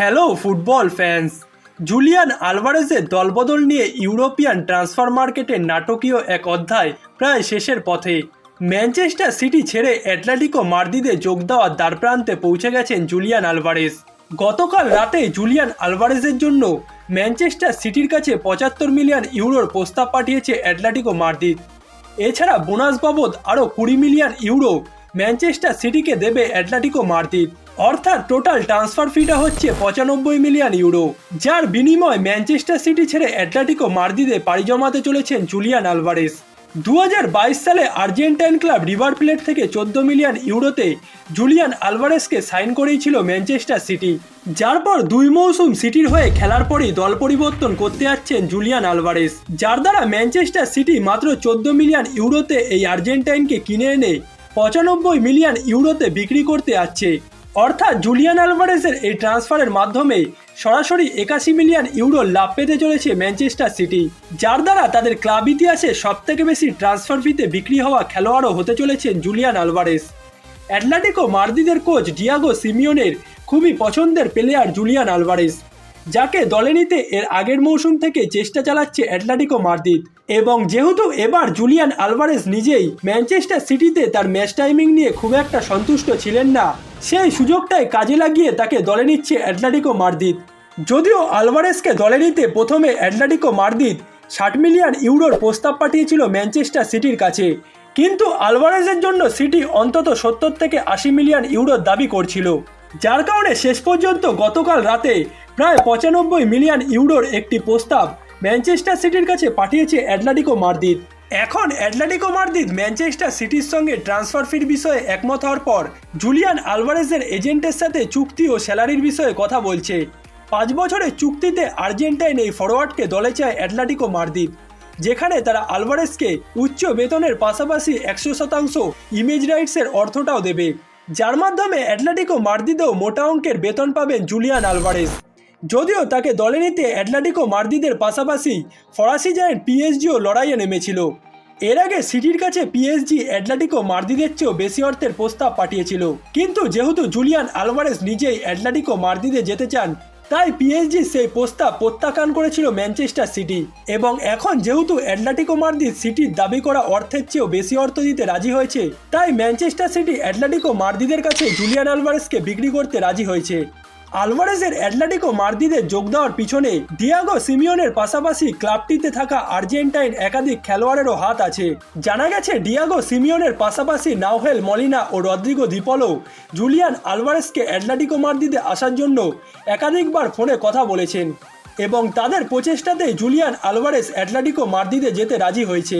Hello football fans. Julian আলভারেজের দলবদল নিয়ে ইউরোপিয়ান ট্রান্সফার মার্কেটের নাটকীয় এক অধ্যায় প্রায় শেষের পথে। ম্যানচেস্টার সিটি ছেড়ে অ্যাটলেটিকো মার্দিদে যোগ দেওয়ার দ্বারপ্রান্তে পৌঁছে গেছেন জুলিয়ান আলভারেজ। গতকাল রাতে জুলিয়ান আলভারেজের জন্য ম্যানচেস্টার সিটির কাছে পঁচাত্তর মিলিয়ন ইউরোর প্রস্তাব পাঠিয়েছে অ্যাটলেটিকো মার্দিদ এছাড়া বোনাস বাবদ আরও কুড়ি মিলিয়ন ইউরো ম্যানচেস্টার সিটিকে দেবে অ্যাটলেটিকো মার্দিদ অর্থাৎ টোটাল ট্রান্সফার ফিটা হচ্ছে পঁচানব্বই মিলিয়ন ইউরো যার বিনিময় ম্যানচেস্টার সিটি ছেড়ে অ্যাটলেটিকো মার্দিদে পাড়ি জমাতে চলেছেন জুলিয়ান আলভারেস দু হাজার বাইশ সালে আর্জেন্টাইন ক্লাব রিভার প্লেট থেকে চোদ্দ মিলিয়ন ইউরোতে জুলিয়ান আলভারেসকে সাইন করেছিল ম্যানচেস্টার সিটি যার পর দুই মৌসুম সিটির হয়ে খেলার পরই দল পরিবর্তন করতে যাচ্ছেন জুলিয়ান আলভারেস যার দ্বারা ম্যানচেস্টার সিটি মাত্র চোদ্দ মিলিয়ন ইউরোতে এই আর্জেন্টাইনকে কিনে এনে পঁচানব্বই মিলিয়ন ইউরোতে বিক্রি করতে যাচ্ছে। অর্থাৎ জুলিয়ান আলভারেসের এই ট্রান্সফারের মাধ্যমে সরাসরি একাশি মিলিয়ন ইউরো লাভ পেতে চলেছে ম্যানচেস্টার সিটি, যার দ্বারা তাদের ক্লাব ইতিহাসে সবথেকে বেশি ট্রান্সফার ফিতে বিক্রি হওয়া খেলোয়াড়ও হতে চলেছেন জুলিয়ান আলভারেস অ্যাটলেটিকো মার্দিদের কোচ ডিয়াগো সিমিওনের খুবই পছন্দের প্লেয়ার জুলিয়ান আলভারেস যাকে দলে নিতে এর আগের মৌসুম থেকে চেষ্টা চালাচ্ছে অ্যাটলেটিকো মার্দিদ এবং যেহেতু এবার জুলিয়ান আলভারেস নিজেই ম্যানচেস্টার সিটিতে তার ম্যাচ টাইমিং নিয়ে খুব একটা সন্তুষ্ট ছিলেন না, সেই সুযোগটাই কাজে লাগিয়ে তাকে দলে নিচ্ছে অ্যাটলেটিকো মার্দিদ যদিও আলভারেসকে দলে নিতে প্রথমে অ্যাটলেটিকো মার্দিদ ষাট মিলিয়ন ইউরোর প্রস্তাব পাঠিয়েছিল ম্যানচেস্টার সিটির কাছে, কিন্তু আলভারেজের জন্য সিটি অন্তত সত্তর থেকে আশি মিলিয়ন ইউরোর দাবি করছিল, যার কারণে শেষ পর্যন্ত গতকাল রাতে প্রায় পঁচানব্বই মিলিয়ন ইউরোর একটি প্রস্তাব ম্যানচেস্টার সিটির কাছে পাঠিয়েছে অ্যাটলেটিকো মার্দিদ এখন অ্যাটলেটিকো মার্দিদ ম্যানচেস্টার সিটির সঙ্গে ট্রান্সফার ফির বিষয়ে একমত হওয়ার পর জুলিয়ান আলভারেজের এজেন্টের সাথে চুক্তি ও স্যালারির বিষয়ে কথা বলছে। পাঁচ বছরের চুক্তিতে আর্জেন্টাইন এই ফরওয়ার্ডকে দলে চায় অ্যাটলেটিকো মার্দিদ যেখানে তারা আলভারেসকে উচ্চ বেতনের পাশাপাশি একশো শতাংশ ইমেজ রাইটসের অর্থটাও দেবে। যার মাধ্যমে অ্যাটলেটিকো মার্দিদেও মোটা অঙ্কের বেতন পাবেন জুলিয়ান আলভারেস যদিও তাকে দলে নিতে অ্যাটলেটিকো মার্দিদের পাশাপাশি ফরাসি জায়েন্ট পিএসজিও লড়াইয়ে নেমেছিল। এর আগে সিটির কাছে পিএসজি অ্যাটলেটিকো মার্দিদের চেয়েও বেশি অর্থের প্রস্তাব পাঠিয়েছিল। কিন্তু যেহেতু জুলিয়ান আলভারেস নিজেই অ্যাটলেটিকো মার্দিদে যেতে চান, তাই পিএসজি সেই প্রস্তাব প্রত্যাখ্যান করেছিল ম্যানচেস্টার সিটি। এবং এখন যেহেতু অ্যাটলেটিকো মার্দিদ সিটির দাবি করা অর্থের চেয়েও বেশি অর্থ দিতে রাজি হয়েছে, তাই ম্যানচেস্টার সিটি অ্যাটলেটিকো মার্দিদের কাছে জুলিয়ান আলভারেসকে বিক্রি করতে রাজি হয়েছে। আলভারেজের অ্যাটলেটিকো মার্দিদের যোগ দেওয়ার পিছনে ডিয়াগো সিমিওনের পাশাপাশি ক্লাবটিতে থাকা আর্জেন্টাইন একাধিক খেলোয়াড়েরও হাত আছে। জানা গেছে ডিয়াগো সিমিওনের পাশাপাশি নাওহেল মলিনা ও রদ্রিগো দিপলও জুলিয়ান আলভারেজকে অ্যাটলেটিকো মার্দিদে আসার জন্য একাধিকবার ফোনে কথা বলেছেন এবং তাদের প্রচেষ্টাতেই জুলিয়ান আলভারেস অ্যাটলেটিকো মার্দিদে যেতে রাজি হয়েছে।